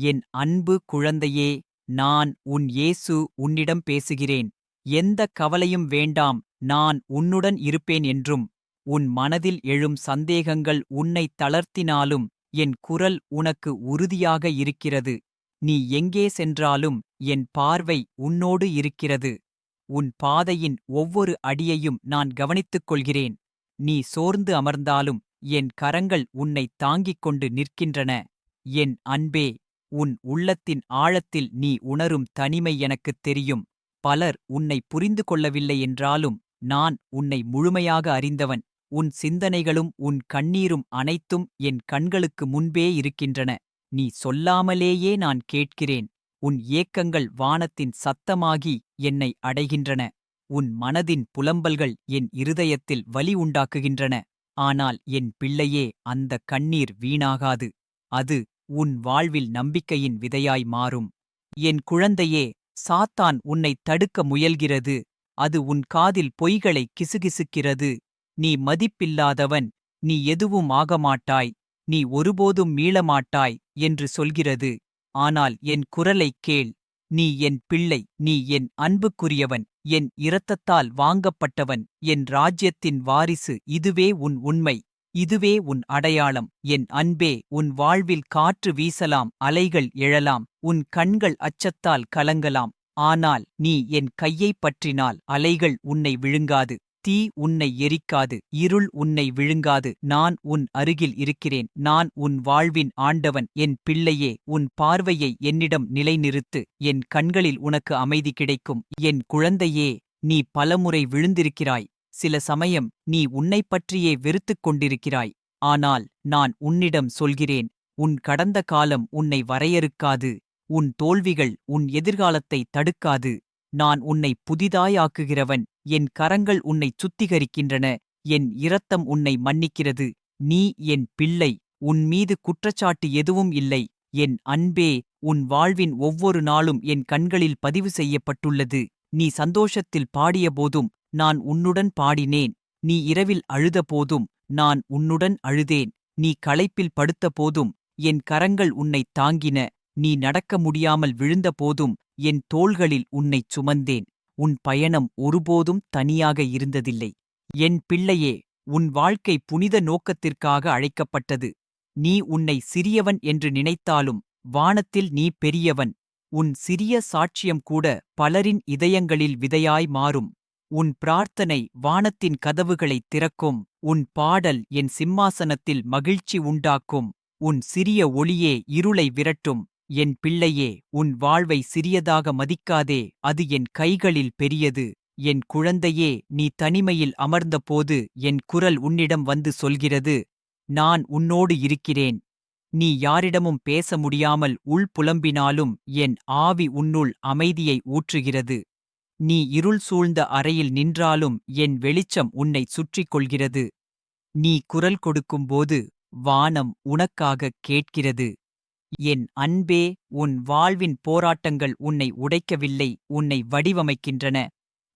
என் அன்பு குழந்தையே நான் உன் இயேசு உன்னிடம் பேசுகிறேன். எந்த கவலையும் வேண்டாம் நான் உன்னுடன் இருப்பேன் என்றும் உன் மனதில் எழும் சந்தேகங்கள் உன்னை தளர்த்தினாலும் என் குரல் உனக்கு உறுதியாக இருக்கிறது. நீ எங்கே சென்றாலும் என் பார்வை உன்னோடு இருக்கிறது. உன் பாதையின் ஒவ்வொரு அடியையும் நான் கவனித்துக் கொள்கிறேன். நீ சோர்ந்து அமர்ந்தாலும் என் கரங்கள் உன்னை தாங்கிக் கொண்டு நிற்கின்றன. என் அன்பே உன் உள்ளத்தின் ஆழத்தில் நீ உணரும் தனிமை எனக்குத் தெரியும். பலர் உன்னை புரிந்து கொள்ளவில்லை என்றாலும் நான் உன்னை முழுமையாக அறிந்தவன். உன் சிந்தனைகளும் உன் கண்ணீரும் அனைத்தும் என் கண்களுக்கு முன்பே இருக்கின்றன. நீ சொல்லாமலேயே நான் கேட்கிறேன். உன் ஏக்கங்கள் வானத்தின் சத்தமாகி என்னை அடைகின்றன. உன் மனதின் புலம்பல்கள் என் இருதயத்தில் வலி உண்டாக்குகின்றன. ஆனால் என் பிள்ளையே அந்த கண்ணீர் வீணாகாது. அது உன் வாழ்வில் நம்பிக்கையின் விதையாய் மாறும். என் குழந்தையே சாத்தான் உன்னை தடுக்க முயல்கிறது. அது உன் காதில் பொய்களை கிசுகிசுக்கிறது. நீ மதிப்பில்லாதவன் நீ எதுவும் ஆகமாட்டாய். நீ ஒருபோதும் மீளமாட்டாய் என்று சொல்கிறது. ஆனால் என் குரலைக் கேள். நீ என் பிள்ளை நீ என் அன்புக்குரியவன் என் இரத்தத்தால் வாங்கப்பட்டவன் என் ராஜ்யத்தின் வாரிசு இதுவே உன் உண்மை. இதுவே உன் அடையாளம். என் அன்பே உன் வாழ்வில் காற்று வீசலாம் அலைகள் எழலாம் உன் கண்கள் அச்சத்தால் கலங்கலாம். ஆனால் நீ என் கையைப் பற்றினால் அலைகள் உன்னை விழுங்காது தீ உன்னை எரிக்காது இருள் உன்னை விழுங்காது. நான் உன் அருகில் இருக்கிறேன் நான் உன் வாழ்வின் ஆண்டவன். என் பிள்ளையே உன் பார்வையை என்னிடம் நிலைநிறுத்து என் கண்களில் உனக்கு அமைதி கிடைக்கும். என் குழந்தையே நீ பலமுறை விழுந்திருக்கிறாய். சில சமயம் நீ உன்னைப் பற்றியே வெறுத்துக் கொண்டிருக்கிறாய். ஆனால் நான் உன்னிடம் சொல்கிறேன் உன் கடந்த காலம் உன்னை வரையறுக்காது உன் தோல்விகள் உன் எதிர்காலத்தை தடுக்காது. நான் உன்னை புதிதாயாக்குகிறவன் என் கரங்கள் உன்னைச் சுத்திகரிக்கின்றன என் இரத்தம் உன்னை மன்னிக்கிறது. நீ என் பிள்ளை உன் மீது குற்றச்சாட்டு எதுவும் இல்லை. என் அன்பே உன் வாழ்வின் ஒவ்வொரு நாளும் என் கண்களில் பதிவு செய்யப்பட்டுள்ளது. நீ சந்தோஷத்தில் பாடியபோதும் நான் உன்னுடன் பாடினேன். நீ இரவில் அழுத போதும் நான் உன்னுடன் அழுதேன். நீ களைப்பில் படுத்தபோதும் என் கரங்கள் உன்னைத் தாங்கின. நீ நடக்க முடியாமல் விழுந்தபோதும் என் தோள்களில் உன்னைச் சுமந்தேன். உன் பயணம் ஒருபோதும் தனியாக இருந்ததில்லை. என் பிள்ளையே உன் வாழ்க்கை புனித நோக்கத்திற்காக அழைக்கப்பட்டது. நீ உன்னை சிறியவன் என்று நினைத்தாலும் வானத்தில் நீ பெரியவன். உன் சிறிய சாட்சியம் கூட பலரின் இதயங்களில் விதையாய் மாறும். உன் பிரார்த்தனை வானத்தின் கதவுகளைத் திறக்கும் உன் பாடல் என் சிம்மாசனத்தில் மகிழ்ச்சி உண்டாக்கும் உன் சிறிய ஒளியே இருளை விரட்டும் என் பிள்ளையே உன் வாழ்வை சிறியதாக மதிக்காதே அது என் கைகளில் பெரியது என் குழந்தையே நீ தனிமையில் அமர்ந்தபோது என் குரல் உன்னிடம் வந்து சொல்கிறது நான் உன்னோடு இருக்கிறேன் நீ யாரிடமும் பேச முடியாமல் உள் புலம்பினாலும் என் ஆவி உன்னுள் அமைதியை ஊற்றுகிறது. நீ இருள் சூழ்ந்த அறையில் நின்றாலும் என் வெளிச்சம் உன்னை சுற்றிக் கொள்கிறது நீ குரல் கொடுக்கும்போது வானம் உனக்காகக் கேட்கிறது. என் அன்பே உன் வாழ்வின் போராட்டங்கள் உன்னை உடைக்கவில்லை உன்னை வடிவமைக்கின்றன.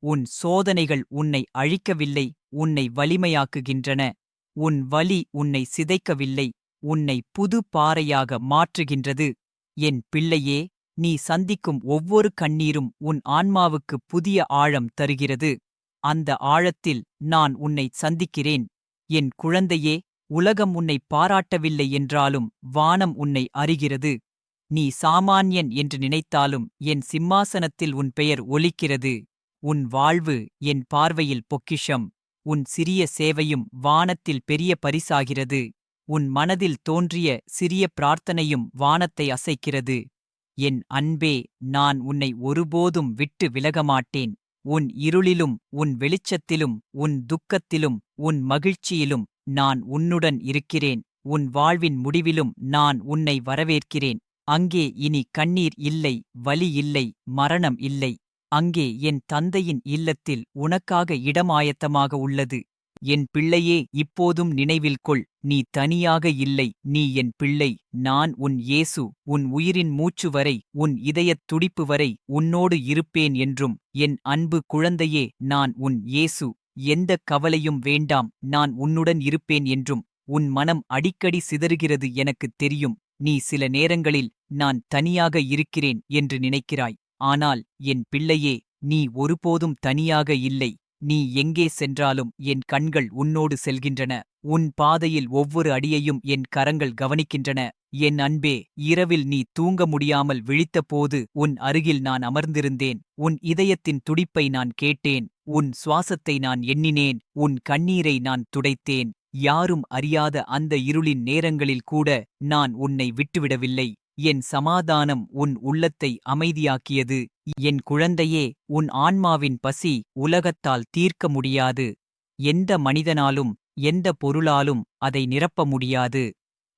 உன் சோதனைகள் உன்னை அழிக்கவில்லை உன்னை வலிமையாக்குகின்றன. உன் வலி உன்னை சிதைக்கவில்லை உன்னை புது பாறையாக மாற்றுகின்றது. என் பிள்ளையே நீ சந்திக்கும் ஒவ்வொரு கண்ணீரும் உன் ஆன்மாவுக்கு புதிய ஆழம் தருகிறது. அந்த ஆழத்தில் நான் உன்னை சந்திக்கிறேன். என் குழந்தையே உலகம் உன்னை பாராட்டவில்லை என்றாலும் வானம் உன்னை அறிகிறது. நீ சாமான்யன் என்று நினைத்தாலும் என் சிம்மாசனத்தில் உன் பெயர் ஒலிக்கிறது. உன் வாழ்வு என் பார்வையில் பொக்கிஷம். உன் சிறிய சேவையும் வானத்தில் பெரிய பரிசாகிறது. உன் மனதில் தோன்றிய சிறிய பிரார்த்தனையும் வானத்தை அசைக்கிறது. என் அன்பே நான் உன்னை ஒருபோதும் விட்டு விலகமாட்டேன். உன் இருளிலும் உன் வெளிச்சத்திலும் உன் துக்கத்திலும் உன் மகிழ்ச்சியிலும் நான் உன்னுடன் இருக்கிறேன். உன் வாழ்வின் முடிவிலும் நான் உன்னை வரவேற்கிறேன். அங்கே இனி கண்ணீர் இல்லை வலி இல்லை மரணம் இல்லை. அங்கே என் தந்தையின் இல்லத்தில் உனக்காக இடமாயத்தமாக உள்ளது. என் பிள்ளையே இப்போதும் நினைவில் கொள். நீ தனியாக இல்லை. நீ என் பிள்ளை. நான் உன் இயேசு. உன் உயிரின் மூச்சு வரை உன் இதயத் துடிப்பு வரை உன்னோடு இருப்பேன் என்றும் என் அன்பு குழந்தையே நான் உன் இயேசு. எந்தக் கவலையும் வேண்டாம். நான் உன்னுடன் இருப்பேன் என்றும் உன் மனம் அடிக்கடி சிதறுகிறது எனக்குத் தெரியும். நீ சில நேரங்களில் நான் தனியாக இருக்கிறேன் என்று நினைக்கிறாய். ஆனால் என் பிள்ளையே நீ ஒருபோதும் தனியாக இல்லை. நீ எங்கே சென்றாலும் என் கண்கள் உன்னோடு செல்கின்றன. உன் பாதையில் ஒவ்வொரு அடியையும் என் கரங்கள் கவனிக்கின்றன. என் அன்பே இரவில் நீ தூங்க முடியாமல் விழித்தபோது உன் அருகில் நான் அமர்ந்திருந்தேன். உன் இதயத்தின் துடிப்பை நான் கேட்டேன். உன் சுவாசத்தை நான் எண்ணினேன். உன் கண்ணீரை நான் துடைத்தேன். யாரும் அறியாத அந்த இருளின் நேரங்களில் கூட நான் உன்னை விட்டுவிடவில்லை. என் சமாதானம் உன் உள்ளத்தை அமைதியாக்கியது. என் குழந்தையே உன் ஆன்மாவின் பசி உலகத்தால் தீர்க்க முடியாது. எந்த மனிதனாலும் எந்த பொருளாலும் அதை நிரப்ப முடியாது.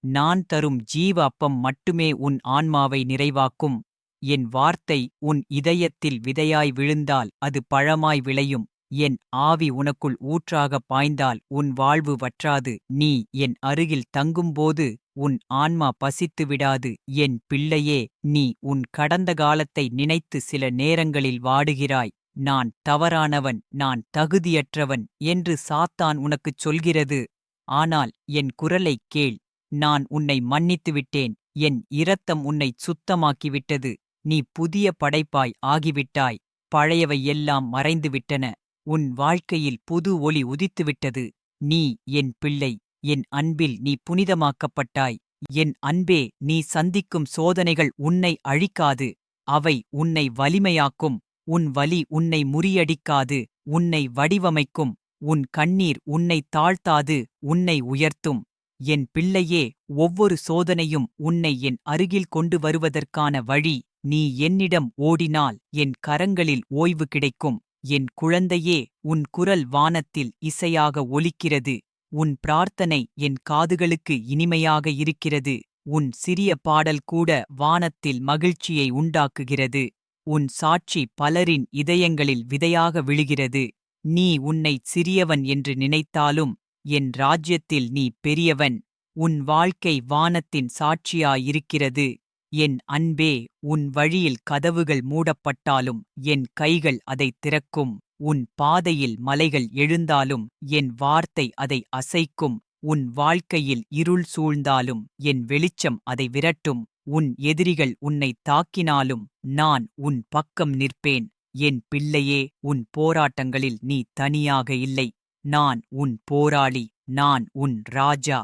நான் தரும் ஜீவ அப்பம் மட்டுமே உன் ஆன்மாவை நிறைவாக்கும். என் வார்த்தை உன் இதயத்தில் விதையாய் விழுந்தால் அது பழமாய் விளையும். என் ஆவி உனக்குள் ஊற்றாகப் பாய்ந்தால் உன் வாழ்வு வற்றாது. நீ என் அருகில் தங்கும்போது உன் ஆன்மா பசித்து விடாது என் பிள்ளையே நீ உன் கடந்த காலத்தை நினைத்து சில நேரங்களில் வாடுகிறாய். நான் தவறானவன் நான் தகுதியற்றவன் என்று சாத்தான் உனக்குச் சொல்கிறது. ஆனால் என் குரலைக் கேள் நான் உன்னை மன்னித்துவிட்டேன் என் இரத்தம் உன்னை சுத்தமாக்கிவிட்டது நீ புதிய படைப்பாய் ஆகிவிட்டாய் பழையவை எல்லாம் மறைந்துவிட்டன உன் வாழ்க்கையில் புது ஒளி உதித்துவிட்டது நீ என் பிள்ளை. என் அன்பில் நீ புனிதமாக்கப்பட்டாய். என் அன்பே நீ சந்திக்கும் சோதனைகள் உன்னை அழிக்காது. அவை உன்னை வலிமையாக்கும். உன் வலி உன்னை முறியடிக்காது. உன்னை வடிவமைக்கும். உன் கண்ணீர் உன்னை தாழ்த்தாது. உன்னை உயர்த்தும். என் பிள்ளையே ஒவ்வொரு சோதனையும் உன்னை என் அருகில் கொண்டு வருவதற்கான வழி நீ என்னிடம் ஓடினால் என் கரங்களில் ஓய்வு கிடைக்கும். என் குழந்தையே உன் குரல் வானத்தில் இசையாக ஒலிக்கிறது. உன் பிரார்த்தனை என் காதுகளுக்கு இனிமையாக இருக்கிறது. உன் சிறிய பாடல் கூட வானத்தில் மகிழ்ச்சியை உண்டாக்குகிறது. உன் சாட்சி பலரின் இதயங்களில் விதையாக விழுகிறது. நீ உன்னை சிறியவன் என்று நினைத்தாலும் என் ராஜ்யத்தில் நீ பெரியவன். உன் வாழ்க்கை வானத்தின் சாட்சியாயிருக்கிறது. என் அன்பே உன் வழியில் கதவுகள் மூடப்பட்டாலும் என் கைகள் அதைத் திறக்கும். உன் பாதையில் மலைகள் எழுந்தாலும் என் வார்த்தை அதை அசைக்கும் உன் வாழ்க்கையில் இருள் சூழ்ந்தாலும் என் வெளிச்சம் அதை விரட்டும் உன் எதிரிகள் உன்னை தாக்கினாலும் நான் உன் பக்கம் நிற்பேன் என் பிள்ளையே உன் போராட்டங்களில் நீ தனியாக இல்லை நான் உன் போராளி நான் உன் ராஜா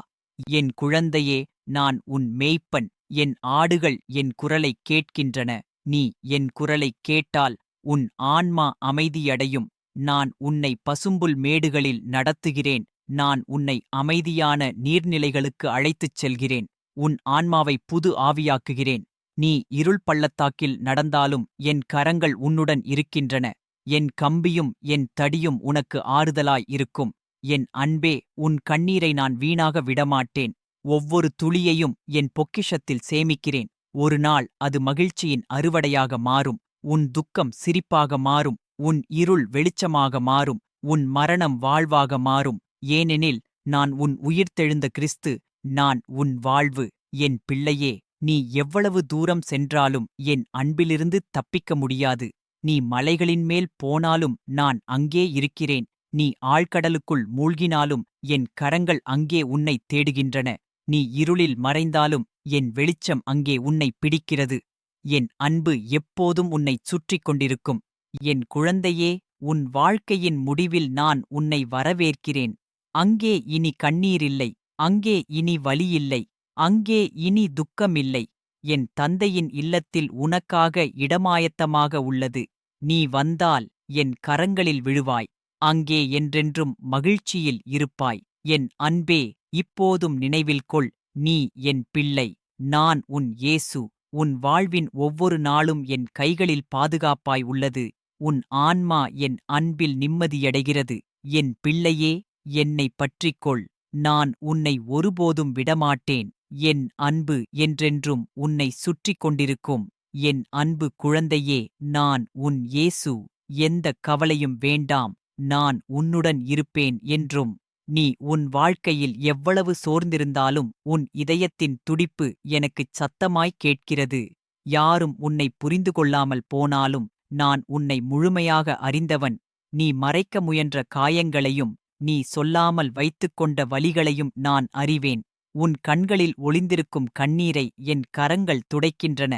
என் குழந்தையே நான் உன் மேய்ப்பன் என் ஆடுகள் என் குரலைக் கேட்கின்றன நீ என் குரலைக் கேட்டால் உன் ஆன்மா அமைதியடையும். நான் உன்னை பசும்புல் மேடுகளில் நடத்துகிறேன். நான் உன்னை அமைதியான நீர்நிலைகளுக்கு அழைத்துச் செல்கிறேன். உன் ஆன்மாவை புது ஆவியாக்குகிறேன். நீ இருள் பள்ளத்தாக்கில் நடந்தாலும் என் கரங்கள் உன்னுடன் இருக்கின்றன. என் கம்பியும் என் தடியும் உனக்கு ஆறுதலாய் இருக்கும். என் அன்பே உன் கண்ணீரை நான் வீணாக விடமாட்டேன். ஒவ்வொரு துளியையும் என் பொக்கிஷத்தில் சேமிக்கிறேன். ஒரு நாள் அது மகிழ்ச்சியின் அறுவடையாக மாறும். உன் துக்கம் சிரிப்பாக மாறும் உன் இருள் வெளிச்சமாக மாறும் உன் மரணம் வாழ்வாக மாறும். ஏனெனில் நான் உன் உயிர்த்தெழுந்த கிறிஸ்து நான் உன் வாழ்வு. என் பிள்ளையே நீ எவ்வளவு தூரம் சென்றாலும் என் அன்பிலிருந்து தப்பிக்க முடியாது. நீ மலைகளின் மேல் போனாலும் நான் அங்கே இருக்கிறேன். நீ ஆழ்கடலுக்குள் மூழ்கினாலும் என் கரங்கள் அங்கே உன்னை தேடுகின்றன. நீ இருளில் மறைந்தாலும் என் வெளிச்சம் அங்கே உன்னை பிடிக்கிறது. என் அன்பு எப்போதும் உன்னைச் சுற்றிக் கொண்டிருக்கும். என் குழந்தையே உன் வாழ்க்கையின் முடிவில் நான் உன்னை வரவேற்கிறேன். அங்கே இனி கண்ணீரில்லை அங்கே இனி வலியில்லை அங்கே இனி துக்கமில்லை என் தந்தையின் இல்லத்தில் உனக்காக இடமாயத்தமாக உள்ளது. நீ வந்தால் என் கரங்களில் விழுவாய் அங்கே என்றென்றும் மகிழ்ச்சியில் இருப்பாய். என் அன்பே இப்போதும் நினைவில் கொள் நீ என் பிள்ளை நான் உன் இயேசு. உன் வாழ்வின் ஒவ்வொரு நாளும் என் கைகளில் பாதுகாப்பாய் உள்ளது. உன் ஆன்மா என் அன்பில் நிம்மதியடைகிறது. என் பிள்ளையே என்னை பற்றிக்கொள். நான் உன்னை ஒருபோதும் விடமாட்டேன். என் அன்பு என்றென்றும் உன்னை சுற்றிக் கொண்டிருக்கும். என் அன்பு குழந்தையே நான் உன் இயேசு. எந்த கவலையும் வேண்டாம். நான் உன்னுடன் இருப்பேன் என்றும் நீ உன் வாழ்க்கையில் எவ்வளவு சோர்ந்திருந்தாலும் உன் இதயத்தின் துடிப்பு எனக்குச் சத்தமாய் கேட்கிறது. யாரும் உன்னை புரிந்து கொள்ளாமல் போனாலும் நான் உன்னை முழுமையாக அறிந்தவன். நீ மறைக்க முயன்ற காயங்களையும் நீ சொல்லாமல் வைத்துக்கொண்ட வழிகளையும் நான் அறிவேன். உன் கண்களில் ஒளிந்திருக்கும் கண்ணீரை என் கரங்கள் துடைக்கின்றன.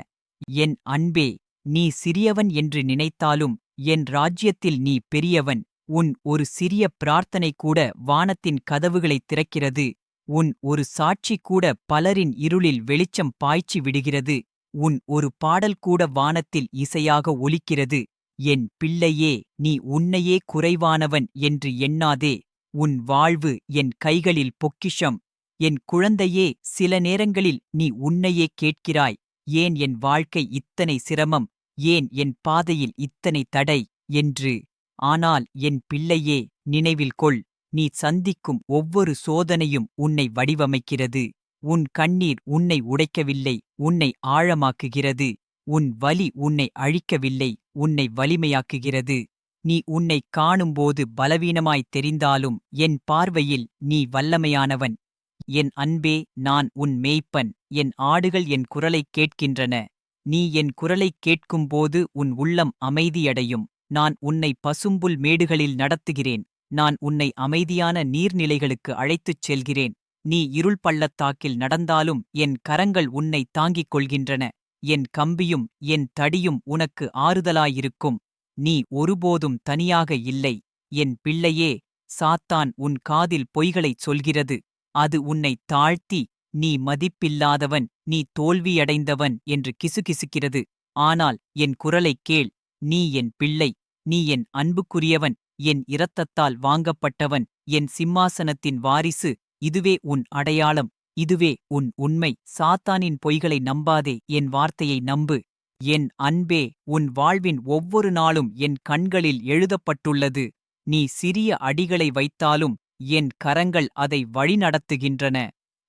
என் அன்பே நீ சிறியவன் என்று நினைத்தாலும் என் ராஜ்யத்தில் நீ பெரியவன். உன் ஒரு சிறிய பிரார்த்தனை கூட வானத்தின் கதவுகளைத் திறக்கிறது. உன் ஒரு சாட்சி கூட பலரின் இருளில் வெளிச்சம் பாய்ச்சி விடுகிறது. உன் ஒரு பாடல் கூட வானத்தில் இசையாக ஒலிக்கிறது. என் பிள்ளையே நீ உன்னையே குறைவானவன் என்று எண்ணாதே. உன் வாழ்வு என் கைகளில் பொக்கிஷம். என் குழந்தையே சில நேரங்களில் நீ உன்னையே கேட்கிறாய். ஏன் என் வாழ்க்கை இத்தனை சிரமம்? ஏன் என் பாதையில் இத்தனை தடை? என்று ஆனால் என் பிள்ளையே நினைவில் கொள். நீ சந்திக்கும் ஒவ்வொரு சோதனையும் உன்னை வடிவமைக்கிறது. உன் கண்ணீர் உன்னை உடைக்கவில்லை உன்னை ஆழமாக்குகிறது. உன் வலி உன்னை அழிக்கவில்லை உன்னை வலிமையாக்குகிறது. நீ உன்னை காணும்போது பலவீனமாய் தெரிந்தாலும் என் பார்வையில் நீ வல்லமையானவன். என் அன்பே நான் உன் மேய்ப்பன். என் ஆடுகள் என் குரலைக் கேட்கின்றன. நீ என் குரலைக் கேட்கும்போது உன் உள்ளம் அமைதியடையும். நான் உன்னை பசும்புல் மேடுகளில் நடத்துகிறேன். நான் உன்னை அமைதியான நீர்நிலைகளுக்கு அழைத்துச் செல்கிறேன். நீ இருள் பள்ளத்தாக்கில் நடந்தாலும் என் கரங்கள் உன்னை தாங்கிக் கொள்கின்றன. என் கம்பியும் என் தடியும் உனக்கு ஆறுதலாயிருக்கும். நீ ஒருபோதும் தனியாக இல்லை. என் பிள்ளையே சாத்தான் உன் காதில் பொய்களைச் சொல்கிறது. அது உன்னை தாழ்த்தி நீ மதிப்பில்லாதவன் நீ தோல்வியடைந்தவன் என்று கிசுகிசுக்கிறது. ஆனால் என் குரலைக் கேள். நீ என் பிள்ளை நீ என் அன்புக்குரியவன் என் இரத்தத்தால் வாங்கப்பட்டவன் என் சிம்மாசனத்தின் வாரிசு இதுவே உன் அடையாளம் இதுவே உன் உண்மை. சாத்தானின் பொய்களை நம்பாதே என் வார்த்தையை நம்பு. என் அன்பே உன் வாழ்வின் ஒவ்வொரு நாளும் என் கண்களில் எழுதப்பட்டுள்ளது. நீ சிறிய அடிகளை வைத்தாலும் என் கரங்கள் அதை வழிநடத்துகின்றன.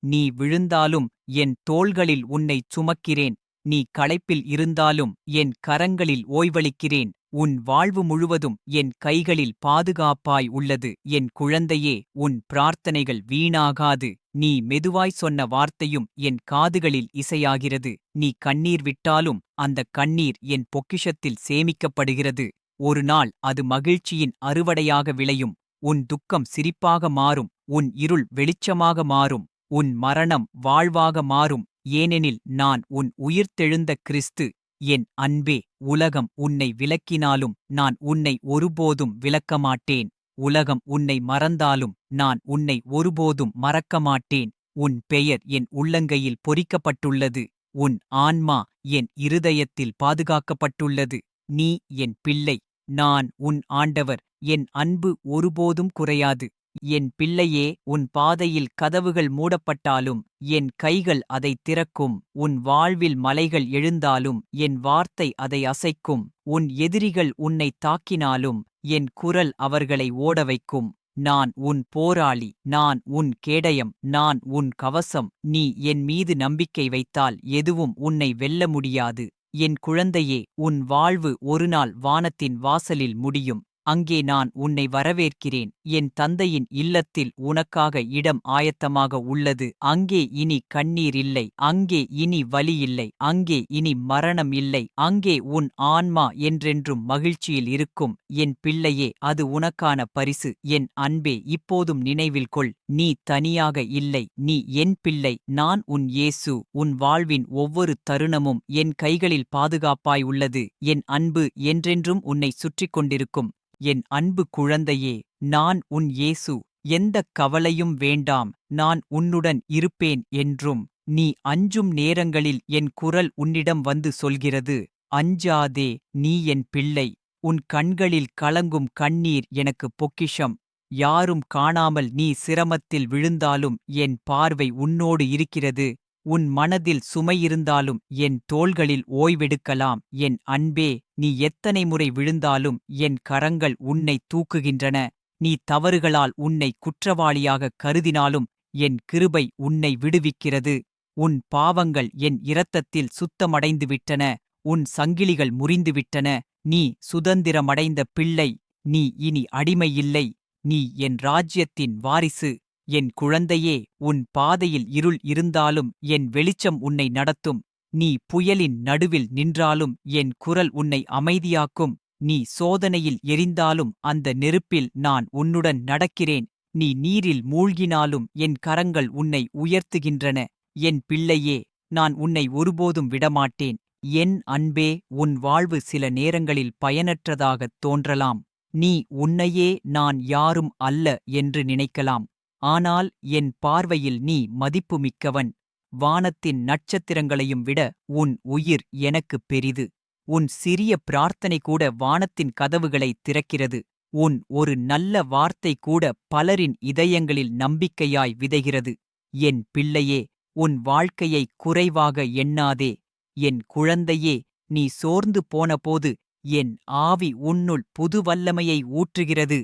நீ விழுந்தாலும் என் தோள்களில் உன்னைச் சுமக்கிறேன். நீ களைப்பில் இருந்தாலும் என் கரங்களில் ஓய்வளிக்கிறேன். உன் வாழ்வு முழுவதும் என் கைகளில் பாதுகாப்பாய் உள்ளது. என் குழந்தையே உன் பிரார்த்தனைகள் வீணாகாது. நீ மெதுவாய் சொன்ன வார்த்தையும் என் காதுகளில் இசையாகிறது. நீ கண்ணீர் விட்டாலும் அந்த கண்ணீர் என் பொக்கிஷத்தில் சேமிக்கப்படுகிறது. ஒரு நாள் அது மகிழ்ச்சியின் அறுவடையாக விளையும். உன் துக்கம் சிரிப்பாக மாறும். உன் இருள் வெளிச்சமாக மாறும். உன் மரணம் வாழ்வாக மாறும். ஏனெனில் நான் உன் உயிர்த்தெழுந்த கிறிஸ்து என் அன்பே உலகம் உன்னை விலக்கினாலும் நான் உன்னை ஒருபோதும் விலக்கமாட்டேன் உலகம் உன்னை மறந்தாலும் நான் உன்னை ஒருபோதும் மறக்கமாட்டேன். உன் பெயர் என் உள்ளங்கையில் பொறிக்கப்பட்டுள்ளது. உன் ஆன்மா என் இருதயத்தில் பாதுகாக்கப்பட்டுள்ளது. நீ என் பிள்ளை. நான் உன் ஆண்டவர். என் அன்பு ஒருபோதும் குறையாது. என் பிள்ளையே உன் பாதையில் கதவுகள் மூடப்பட்டாலும் என் கைகள் அதை திறக்கும் உன் வாழ்வில் மலைகள் எழுந்தாலும் என் வார்த்தை அதை அசைக்கும் உன் எதிரிகள் உன்னை தாக்கினாலும் என் குரல் அவர்களை ஓட வைக்கும் நான் உன் போராளி நான் உன் கேடயம் நான் உன் கவசம் நீ என் மீது நம்பிக்கை வைத்தால் எதுவும் உன்னை வெல்ல முடியாது. என் குழந்தையே உன் வாழ்வு ஒருநாள் வானத்தின் வாசலில் முடியும். அங்கே நான் உன்னை வரவேற்கிறேன். என் தந்தையின் இல்லத்தில் உனக்காக இடம் ஆயத்தமாக உள்ளது. அங்கே இனி கண்ணீர் இல்லை. அங்கே இனி வலி இல்லை. அங்கே இனி மரணம் இல்லை. அங்கே உன் ஆன்மா என்றென்றும் மகிழ்ச்சியில் இருக்கும். என் பிள்ளையே அது உனக்கான பரிசு. என் அன்பே இப்போதும் நினைவில் கொள். நீ தனியாக இல்லை. நீ என் பிள்ளை. நான் உன் இயேசு. உன் வாழ்வின் ஒவ்வொரு தருணமும் என் கைகளில் பாதுகாப்பாய் உள்ளது. என் அன்பு என்றென்றும் உன்னை சுற்றிக் கொண்டிருக்கும். என் அன்பு குழந்தையே நான் உன் இயேசு எந்தக் கவலையும் வேண்டாம் நான் உன்னுடன் இருப்பேன் என்றும் நீ அஞ்சும் நேரங்களில் என் குரல் உன்னிடம் வந்து சொல்கிறது அஞ்சாதே நீ என் பிள்ளை உன் கண்களில் கலங்கும் கண்ணீர் எனக்கு பொக்கிஷம் யாரும் காணாமல் நீ சிரமத்தில் விழுந்தாலும் என் பார்வை உன்னோடு இருக்கிறது உன் மனதில் சுமையிருந்தாலும் என் தோள்களில் ஓய்வெடுக்கலாம். என் அன்பே நீ எத்தனை முறை விழுந்தாலும் என் கரங்கள் உன்னை தூக்குகின்றன. நீ தவறுகளால் உன்னை குற்றவாளியாக கருதினாலும் என் கிருபை உன்னை விடுவிக்கிறது. உன் பாவங்கள் என் இரத்தத்தில் சுத்தமடைந்துவிட்டன. உன் சங்கிலிகள் முறிந்துவிட்டன. நீ சுதந்திரமடைந்த பிள்ளை நீ இனி அடிமையில்லை. நீ என் ராஜ்யத்தின் வாரிசு. என் குழந்தையே உன் பாதையில் இருள் இருந்தாலும் என் வெளிச்சம் உன்னை நடத்தும். நீ புயலின் நடுவில் நின்றாலும் என் குரல் உன்னை அமைதியாக்கும். நீ சோதனையில் எரிந்தாலும் அந்த நெருப்பில் நான் உன்னுடன் நடக்கிறேன். நீ நீரில் மூழ்கினாலும் என் கரங்கள் உன்னை உயர்த்துகின்றன. என் பிள்ளையே நான் உன்னை ஒருபோதும் விடமாட்டேன். என் அன்பே உன் வாழ்வு சில நேரங்களில் பயனற்றதாகத் தோன்றலாம். நீ உன்னையே நான் யாரும் அல்ல என்று நினைக்கலாம். ஆனால் என் பார்வையில் நீ மதிப்புமிக்கவன். வானத்தின் நட்சத்திரங்களையும் விட உன் உயிர் எனக்குப் பெரிது. உன் சிறிய பிரார்த்தனை கூட வானத்தின் கதவுகளை திறக்கிறது. உன் ஒரு நல்ல வார்த்தை கூட பலரின் இதயங்களில் நம்பிக்கையாய் விதைகிறது. என் பிள்ளையே உன் வாழ்க்கையை குறைவாக எண்ணாதே. என் குழந்தையே நீ சோர்ந்து போனபோது என் ஆவி உன்னுள் புது வல்லமையை ஊற்றுகிறது.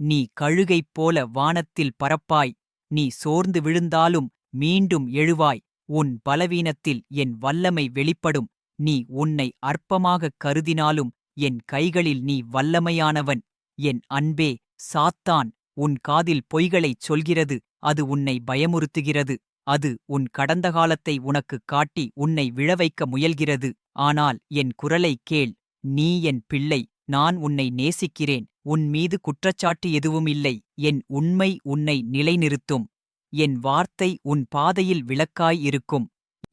நீ கழுகைப் போல வானத்தில் பறப்பாய். நீ சோர்ந்து விழுந்தாலும் மீண்டும் எழுவாய். உன் பலவீனத்தில் என் வல்லமை வெளிப்படும். நீ உன்னை அற்பமாகக் கருதினாலும் என் கைகளில் நீ வல்லமையானவன். என் அன்பே சாத்தான் உன் காதில் பொய்களைச் சொல்கிறது. அது உன்னை பயமுறுத்துகிறது. அது உன் கடந்த காலத்தை உனக்குக் காட்டி உன்னை விழவைக்க முயல்கிறது. ஆனால் என் குரலைக் கேள். நீ என் பிள்ளை. நான் உன்னை நேசிக்கிறேன் உன் மீது குற்றச்சாட்டு எதுவும் இல்லை என் உண்மை உன்னை நிலைநிறுத்தும் என் வார்த்தை உன் பாதையில் விளக்காய் இருக்கும்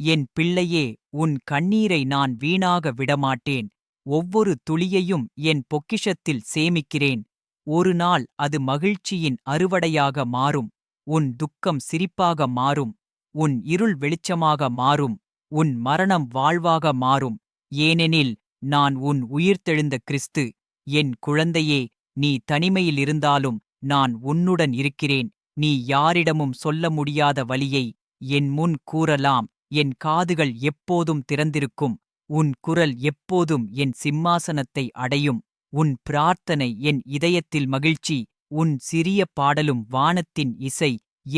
என் பிள்ளையே உன் கண்ணீரை நான் வீணாக விடமாட்டேன் ஒவ்வொரு துளியையும் என் பொக்கிஷத்தில் சேமிக்கிறேன் ஒரு நாள் அது மகிழ்ச்சியின் அறுவடையாக மாறும் உன் துக்கம் சிரிப்பாக மாறும் உன் இருள் வெளிச்சமாக மாறும் உன் மரணம் வாழ்வாக மாறும் ஏனெனில் நான் உன் உயிர்த்தெழுந்த கிறிஸ்து என் குழந்தையே நீ தனிமையில் இருந்தாலும் நான் உன்னுடன் இருக்கிறேன். நீ யாரிடமும் சொல்ல முடியாத வழியை என் முன் கூறலாம். என் காதுகள் எப்போதும் திறந்திருக்கும். உன் குரல் எப்போதும் என் சிம்மாசனத்தை அடையும். உன் பிரார்த்தனை என் இதயத்தில் மகிழ்ச்சி. உன் சிறிய பாடலும் வானத்தின் இசை.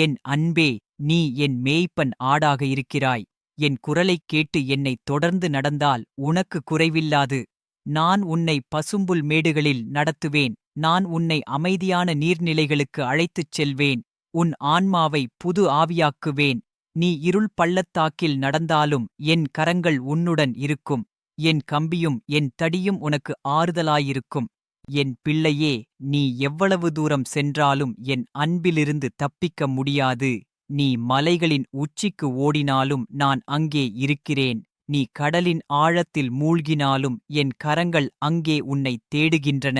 என் அன்பே நீ என் மேய்ப்பன் ஆடாக இருக்கிறாய். என் குரலைக் கேட்டு என்னை தொடர்ந்து நடந்தால் உனக்கு குறைவில்லாது. நான் உன்னை பசும்புல் மேடுகளில் நடத்துவேன். நான் உன்னை அமைதியான நீர்நிலைகளுக்கு அழைத்துச் செல்வேன். உன் ஆன்மாவை புது ஆவியாக்குவேன். நீ இருள் பள்ளத்தாக்கில் நடந்தாலும் என் கரங்கள் உன்னுடன் இருக்கும். என் கம்பியும் என் தடியும் உனக்கு ஆறுதலாயிருக்கும். என் பிள்ளையே நீ எவ்வளவு தூரம் சென்றாலும் என் அன்பிலிருந்து தப்பிக்க முடியாது. நீ மலைகளின் உச்சிக்கு ஓடினாலும் நான் அங்கே இருக்கிறேன். நீ கடலின் ஆழத்தில் மூழ்கினாலும் என் கரங்கள் அங்கே உன்னை தேடுகின்றன.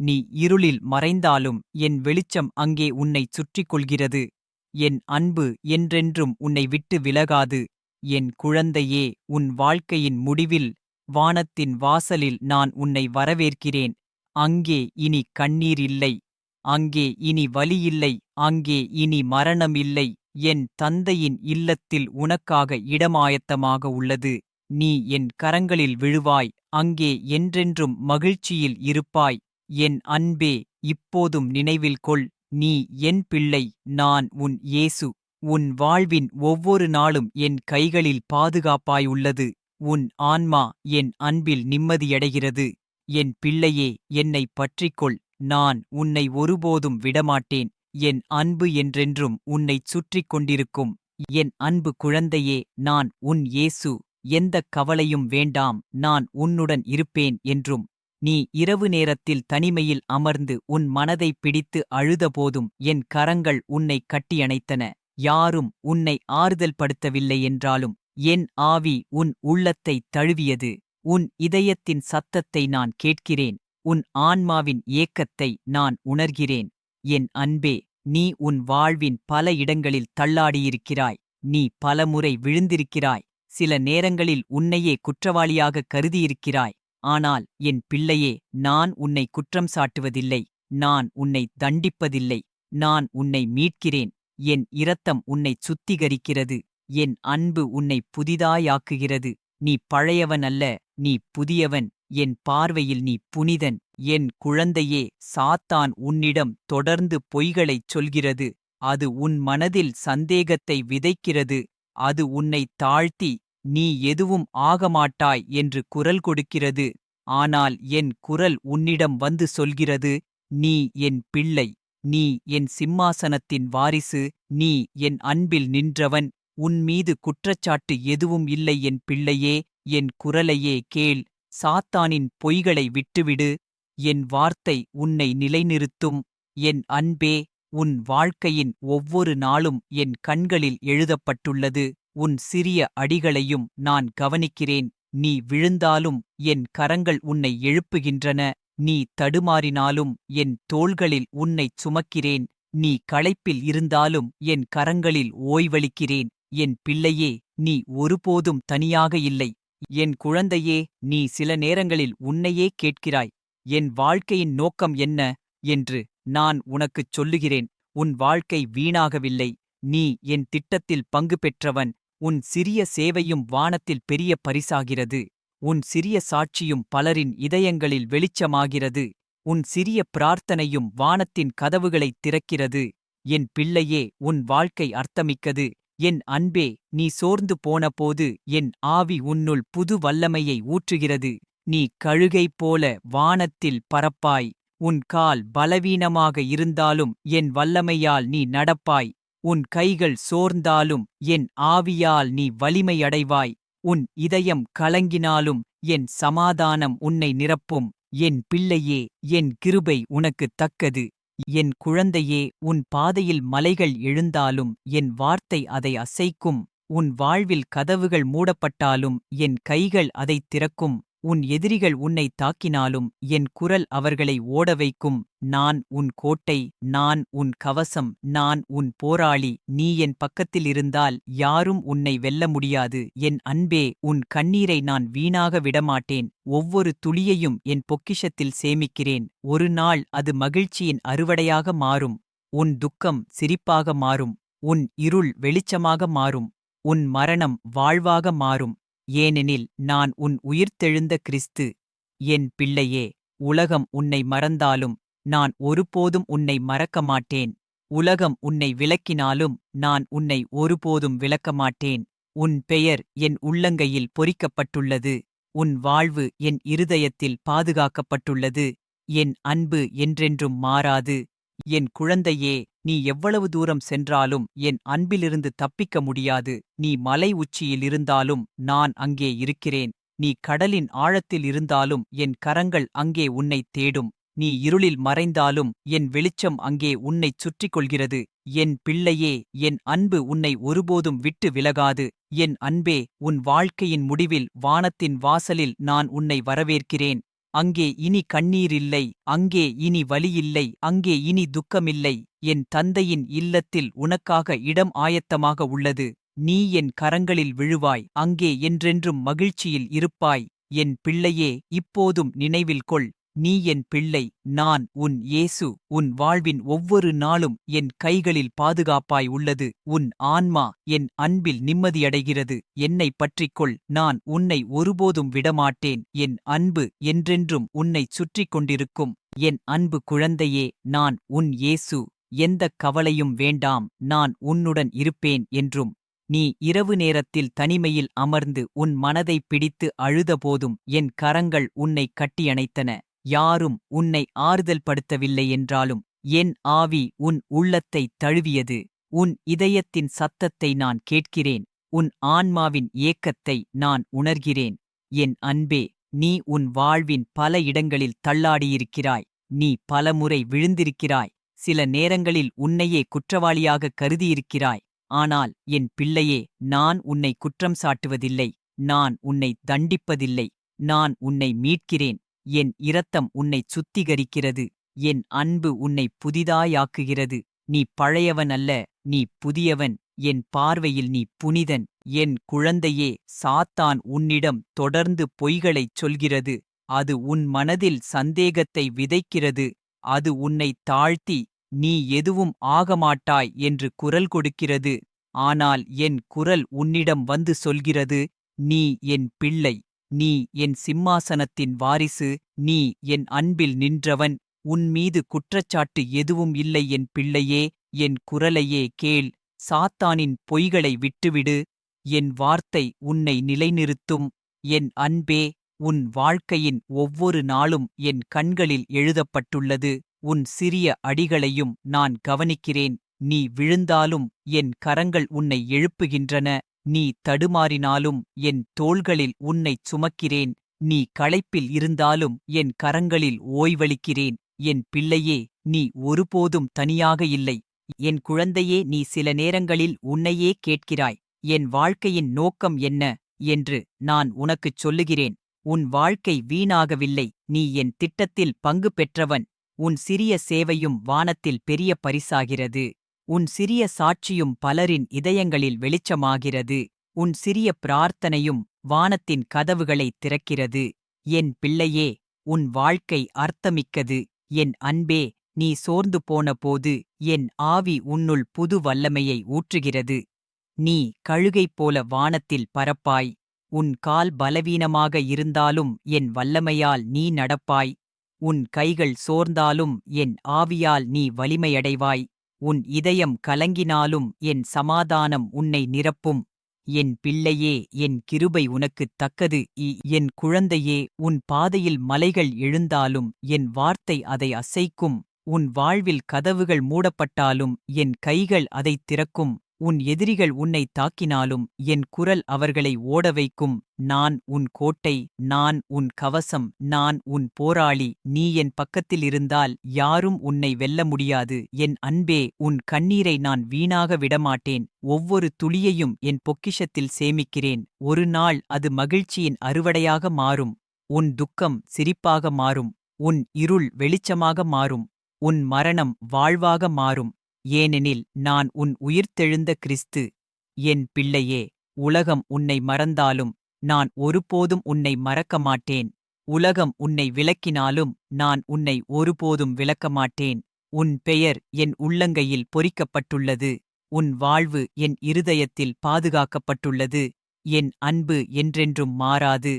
நீ இருளில் மறைந்தாலும் என் வெளிச்சம் அங்கே உன்னைச் சுற்றிக் கொள்கிறது என் அன்பு என்றென்றும் உன்னை விட்டு விலகாது. என் குழந்தையே உன் வாழ்க்கையின் முடிவில் வானத்தின் வாசலில் நான் உன்னை வரவேற்கிறேன். அங்கே இனி கண்ணீர் இல்லை. அங்கே இனி வலி இல்லை. அங்கே இனி மரணம் இல்லை. என் தந்தையின் இல்லத்தில் உனக்காக இடமாயத்தமாக உள்ளது. நீ என் கரங்களில் விழுவாய். அங்கே என்றென்றும் மகிழ்ச்சியில் இருப்பாய். என் அன்பே இப்போதும் நினைவில் கொள். நீ என் பிள்ளை நான் உன் இயேசு. உன் வாழ்வின் ஒவ்வொரு நாளும் என் கைகளில் பாதுகாப்பாயுள்ளது உன் ஆன்மா என் அன்பில் நிம்மதியடைகிறது. என் பிள்ளையே என்னைப் பற்றிக்கொள். நான் உன்னை ஒருபோதும் விடமாட்டேன். என் அன்பு என்றென்றும் உன்னைச் சுற்றிக் கொண்டிருக்கும். என் அன்பு குழந்தையே நான் உன் இயேசு. எந்தக் கவலையும் வேண்டாம் நான் உன்னுடன் இருப்பேன் என்றும். நீ இரவு நேரத்தில் தனிமையில் அமர்ந்து உன் மனதைப் பிடித்து அழுதபோதும் என் கரங்கள் உன்னை கட்டியணைத்தன. யாரும் உன்னை ஆறுதல் படுத்தவில்லை என்றாலும் என் ஆவி உன் உள்ளத்தைத் தழுவியது. உன் இதயத்தின் சத்தத்தை நான் கேட்கிறேன். உன் ஆன்மாவின் ஏக்கத்தை நான் உணர்கிறேன். என் அன்பே நீ உன் வாழ்வின் பல இடங்களில் தள்ளாடியிருக்கிறாய். நீ பலமுறை விழுந்திருக்கிறாய். சில நேரங்களில் உன்னையே குற்றவாளியாக கருதியிருக்கிறாய். ஆனால் என் பிள்ளையே நான் உன்னை குற்றம் சாட்டுவதில்லை. நான் உன்னை தண்டிப்பதில்லை. நான் உன்னை மீட்கிறேன். என் இரத்தம் உன்னைச் சுத்திகரிக்கிறது. என் அன்பு உன்னை புதிதாயாக்குகிறது. நீ பழையவன் அல்ல நீ புதியவன். என் பார்வையில் நீ புனிதன். என் குழந்தையே சாத்தான் உன்னிடம் தொடர்ந்து பொய்களைச் சொல்கிறது. அது உன் மனதில் சந்தேகத்தை விதைக்கிறது. அது உன்னை தாழ்த்தி நீ எதுவும் ஆகமாட்டாய் என்று குரல் கொடுக்கிறது. ஆனால் என் குரல் உன்னிடம் வந்து சொல்கிறது நீ என் பிள்ளை நீ என் சிம்மாசனத்தின் வாரிசு நீ என் அன்பில் நின்றவன் உன்மீது குற்றச்சாட்டு எதுவும் இல்லை என் பிள்ளையே என் குரலையே கேள். சாத்தானின் பொய்களை விட்டுவிடு என் வார்த்தை உன்னை நிலைநிறுத்தும். என் அன்பே உன் வாழ்க்கையின் ஒவ்வொரு நாளும் என் கண்களில் எழுதப்பட்டுள்ளது. உன் சிறிய அடிகளையும் நான் கவனிக்கிறேன். நீ விழுந்தாலும் என் கரங்கள் உன்னை எழுப்புகின்றன. நீ தடுமாறினாலும் என் தோள்களில் உன்னைச் சுமக்கிறேன். நீ களைப்பில் இருந்தாலும் என் கரங்களில் ஓய்வளிக்கிறேன். என் பிள்ளையே நீ ஒருபோதும் தனியாக இல்லை. என் குழந்தையே நீ சில நேரங்களில் உன்னையே கேட்கிறாய். என் வாழ்க்கையின் நோக்கம் என்ன? என்று நான் உனக்குச் சொல்லுகிறேன். உன் வாழ்க்கை வீணாகவில்லை. நீ என் திட்டத்தில் பங்கு பெற்றவன். உன் சிறிய சேவையும் வானத்தில் பெரிய பரிசாகிறது. உன் சிறிய சாட்சியும் பலரின் இதயங்களில் வெளிச்சமாகிறது. உன் சிறிய பிரார்த்தனையும் வானத்தின் கதவுகளைத் திறக்கிறது. என் பிள்ளையே உன் வாழ்க்கை அர்த்தமிக்கது. என் அன்பே நீ சோர்ந்து போனபோது என் ஆவி உன்னுள் புது வல்லமையை ஊற்றுகிறது. நீ கழுகை போல வானத்தில் பறப்பாய். உன் கால் பலவீனமாக இருந்தாலும் என் வல்லமையால் நீ நடப்பாய். உன் கைகள் சோர்ந்தாலும் என் ஆவியால் நீ வலிமையடைவாய். உன் இதயம் கலங்கினாலும் என் சமாதானம் உன்னை நிரப்பும். என் பிள்ளையே என் கிருபை உனக்குத் தக்கது. என் குழந்தையே உன் பாதையில் மலைகள் எழுந்தாலும் என் வார்த்தை அதை அசைக்கும். உன் வாழ்வில் கதவுகள் மூடப்பட்டாலும் என் கைகள் அதைத் திறக்கும். உன் எதிரிகள் உன்னை தாக்கினாலும் என் குரல் அவர்களை ஓட வைக்கும் நான் உன் கோட்டை நான் உன் கவசம் நான் உன் போராளி. நீ என் பக்கத்தில் இருந்தால் யாரும் உன்னை வெல்ல முடியாது. என் அன்பே உன் கண்ணீரை நான் வீணாக விடமாட்டேன். ஒவ்வொரு துளியையும் என் பொக்கிஷத்தில் சேமிக்கிறேன். ஒரு நாள் அது மகிழ்ச்சியின் அறுவடையாக மாறும். உன் துக்கம் சிரிப்பாக மாறும். உன் இருள் வெளிச்சமாக மாறும். உன் மரணம் வாழ்வாக மாறும். ஏனெனில் நான் உன் உயிர்த்தெழுந்த கிறிஸ்து என் பிள்ளையே உலகம் உன்னை மறந்தாலும் நான் ஒருபோதும் உன்னை மறக்க மாட்டேன் உலகம் உன்னை விலக்கினாலும் நான் உன்னை ஒருபோதும் விலக்க மாட்டேன் உன் பெயர் என் உள்ளங்கையில் பொறிக்கப்பட்டுள்ளது. உன் வாழ்வு என் இருதயத்தில் பாதுகாக்கப்பட்டுள்ளது. என் அன்பு என்றென்றும் மாறாது. என் குழந்தையே நீ எவ்வளவு தூரம் சென்றாலும் என் அன்பிலிருந்து தப்பிக்க முடியாது. நீ மலை உச்சியில் இருந்தாலும் நான் அங்கே இருக்கிறேன். நீ கடலின் ஆழத்தில் இருந்தாலும் என் கரங்கள் அங்கே உன்னைத் தேடும். நீ இருளில் மறைந்தாலும் என் வெளிச்சம் அங்கே உன்னைச் சுற்றிக் கொள்கிறது என் பிள்ளையே என் அன்பு உன்னை ஒருபோதும் விட்டு விலகாது. என் அன்பே உன் வாழ்க்கையின் முடிவில் வானத்தின் வாசலில் நான் உன்னை வரவேற்கிறேன். அங்கே இனி கண்ணீரில்லை அங்கே இனி வலியில்லை அங்கே இனி துக்கமில்லை என் தந்தையின் இல்லத்தில் உனக்காக இடம் ஆயத்தமாக உள்ளது நீ என் கரங்களில் விழுவாய் அங்கே என்றென்றும் மகிழ்ச்சியில் இருப்பாய் என் பிள்ளையே இப்போதும் நினைவில் கொள். நீ என் பிள்ளை நான் உன் இயேசு உன் வாழ்வின் ஒவ்வொரு நாளும் என் கைகளில் பாதுகாப்பாய் உள்ளது உன் ஆன்மா என் அன்பில் நிம்மதியடைகிறது என்னை பற்றிக்கொள் நான் உன்னை ஒருபோதும் விடமாட்டேன் என் அன்பு என்றென்றும் உன்னைச் சுற்றிக் கொண்டிருக்கும் என் அன்பு குழந்தையே நான் உன் இயேசு எந்தக் கவலையும் வேண்டாம் நான் உன்னுடன் இருப்பேன் என்றும் நீ இரவு நேரத்தில் தனிமையில் அமர்ந்து உன் மனதைப் பிடித்து அழுதபோதும் என் கரங்கள் உன்னைக் கட்டியணைத்தன. யாரும் உன்னை ஆறுதல் படுத்தவில்லை என்றாலும் என் ஆவி உன் உள்ளத்தைத் தழுவியது. உன் இதயத்தின் சத்தத்தை நான் கேட்கிறேன். உன் ஆன்மாவின் ஏக்கத்தை நான் உணர்கிறேன். என் அன்பே நீ உன் வாழ்வின் பல இடங்களில் தள்ளாடியிருக்கிறாய். நீ பலமுறை விழுந்திருக்கிறாய். சில நேரங்களில் உன்னையே குற்றவாளியாக கருதியிருக்கிறாய். ஆனால் என் பிள்ளையே நான் உன்னை குற்றம் சாட்டுவதில்லை. நான் உன்னை தண்டிப்பதில்லை. நான் உன்னை மீட்கிறேன். என் இரத்தம் உன்னைச் சுத்திகரிக்கிறது என் அன்பு உன்னை புதிதாயாக்குகிறது. நீ பழையவன் அல்ல நீ புதியவன் என் பார்வையில் நீ புனிதன் என் குழந்தையே சாத்தான் உன்னிடம் தொடர்ந்து பொய்களைச் சொல்கிறது. அது உன் மனதில் சந்தேகத்தை விதைக்கிறது அது உன்னை தாழ்த்தி நீ எதுவும் ஆகமாட்டாய் என்று குரல் கொடுக்கிறது. ஆனால் என் குரல் உன்னிடம் வந்து சொல்கிறது நீ என் பிள்ளை. நீ என் சிம்மாசனத்தின் வாரிசு நீ என் அன்பில் நின்றவன் உன்மீது குற்றச்சாட்டு எதுவும் இல்லை என் பிள்ளையே என் குரலையே கேள் சாத்தானின் பொய்களை விட்டுவிடு என் வார்த்தை உன்னை நிலைநிறுத்தும் என் அன்பே உன் வாழ்க்கையின் ஒவ்வொரு நாளும் என் கண்களில் எழுதப்பட்டுள்ளது உன் சிறிய அடிகளையும் நான் கவனிக்கிறேன் நீ விழுந்தாலும் என் கரங்கள் உன்னை எழுப்புகின்றன. நீ தடுமாறினாலும் என் தோள்களில் உன்னைச் சுமக்கிறேன். நீ களைப்பில் இருந்தாலும் என் கரங்களில் ஓய்வளிக்கிறேன். என் பிள்ளையே நீ ஒருபோதும் தனியாக இல்லை. என் குழந்தையே நீ சில நேரங்களில் உன்னையே கேட்கிறாய். என் வாழ்க்கையின் நோக்கம் என்ன என்று நான் உனக்குச் சொல்லுகிறேன். உன் வாழ்க்கை வீணாகவில்லை. நீ என் திட்டத்தில் பங்கு பெற்றவன். உன் சிறிய சேவையும் வானத்தில் பெரிய பரிசாகிறது. உன் சிறிய சாட்சியும் பலரின் இதயங்களில் வெளிச்சமாகிறது. உன் சிறிய பிரார்த்தனையும் வானத்தின் கதவுகளைத் திறக்கிறது. என் பிள்ளையே உன் வாழ்க்கை அர்த்தமிக்கது. என் அன்பே நீ சோர்ந்து போனபோது என் ஆவி உன்னுள் புது வல்லமையை ஊற்றுகிறது. நீ கழுகைப் போல வானத்தில் பரப்பாய் உன் கால் பலவீனமாக இருந்தாலும் என் வல்லமையால் நீ நடப்பாய். உன் கைகள் சோர்ந்தாலும் என் ஆவியால் நீ வலிமையடைவாய். உன் இதயம் கலங்கினாலும் என் சமாதானம் உன்னை நிரப்பும். என் பிள்ளையே என் கிருபை உனக்குத் தக்கது. இ- என் குழந்தையே உன் பாதையில் மலைகள் எழுந்தாலும் என் வார்த்தை அதை அசைக்கும். உன் வாழ்வில் கதவுகள் மூடப்பட்டாலும் என் கைகள் அதைத் திறக்கும். உன் எதிரிகள் உன்னை தாக்கினாலும் என் குரல் அவர்களை ஓட வைக்கும் நான் உன் கோட்டை நான் உன் கவசம் நான் உன் போராளி. நீ என் பக்கத்தில் இருந்தால் யாரும் உன்னை வெல்ல முடியாது. என் அன்பே உன் கண்ணீரை நான் வீணாக விடமாட்டேன். ஒவ்வொரு துளியையும் என் பொக்கிஷத்தில் சேமிக்கிறேன். ஒரு நாள் அது மகிழ்ச்சியின் அறுவடையாக மாறும். உன் துக்கம் சிரிப்பாக மாறும். உன் இருள் வெளிச்சமாக மாறும். உன் மரணம் வாழ்வாக மாறும். ஏனெனில் நான் உன் உயிர்த்தெழுந்த கிறிஸ்து. என் பிள்ளையே உலகம் உன்னை மறந்தாலும் நான் ஒருபோதும் உன்னை மறக்க மாட்டேன் உலகம் உன்னை விளக்கினாலும் நான் உன்னை ஒருபோதும் விளக்க மாட்டேன் உன் பெயர் என் உள்ளங்கையில் பொறிக்கப்பட்டுள்ளது. உன் வாழ்வு என் இருதயத்தில் பாதுகாக்கப்பட்டுள்ளது. என் அன்பு என்றென்றும் மாறாது.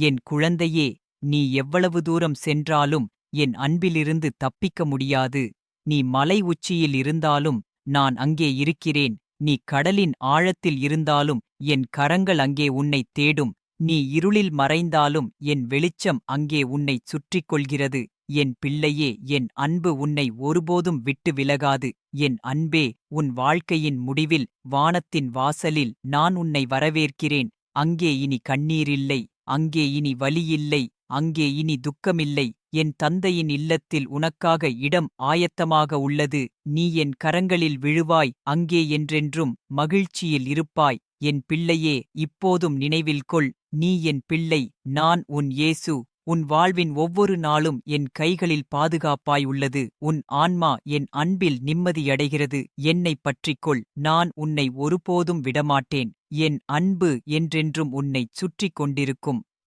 என் குழந்தையே நீ எவ்வளவு தூரம் சென்றாலும் என் அன்பிலிருந்து தப்பிக்க முடியாது. நீ மலை உச்சியில் இருந்தாலும் நான் அங்கே இருக்கிறேன். நீ கடலின் ஆழத்தில் இருந்தாலும் என் கரங்கள் அங்கே உன்னைத் தேடும். நீ இருளில் மறைந்தாலும் என் வெளிச்சம் அங்கே உன்னைச் சுற்றிக் கொள்கிறது என் பிள்ளையே என் அன்பு உன்னை ஒருபோதும் விட்டு விலகாது. என் அன்பே உன் வாழ்க்கையின் முடிவில் வானத்தின் வாசலில் நான் உன்னை வரவேற்கிறேன். அங்கே இனி கண்ணீரில்லை அங்கே இனி வலியில்லை அங்கே இனி துக்கமில்லை. என் தந்தையின் இல்லத்தில் உனக்காக இடம் ஆயத்தமாக உள்ளது நீ என் கரங்களில் விழுவாய் அங்கே என்றென்றும் மகிழ்ச்சியில் இருப்பாய். என் பிள்ளையே இப்போதும் நினைவில் கொள் நீ என் பிள்ளை நான் உன் இயேசு உன் வாழ்வின் ஒவ்வொரு நாளும் என் கைகளில் பாதுகாப்பாய் உள்ளது உன் ஆன்மா என் அன்பில் நிம்மதியடைகிறது என்னைப் பற்றிக்கொள் நான் உன்னை ஒருபோதும் விடமாட்டேன் என் அன்பு என்றென்றும் உன்னைச் சுற்றிக் கொண்டிருக்கும்.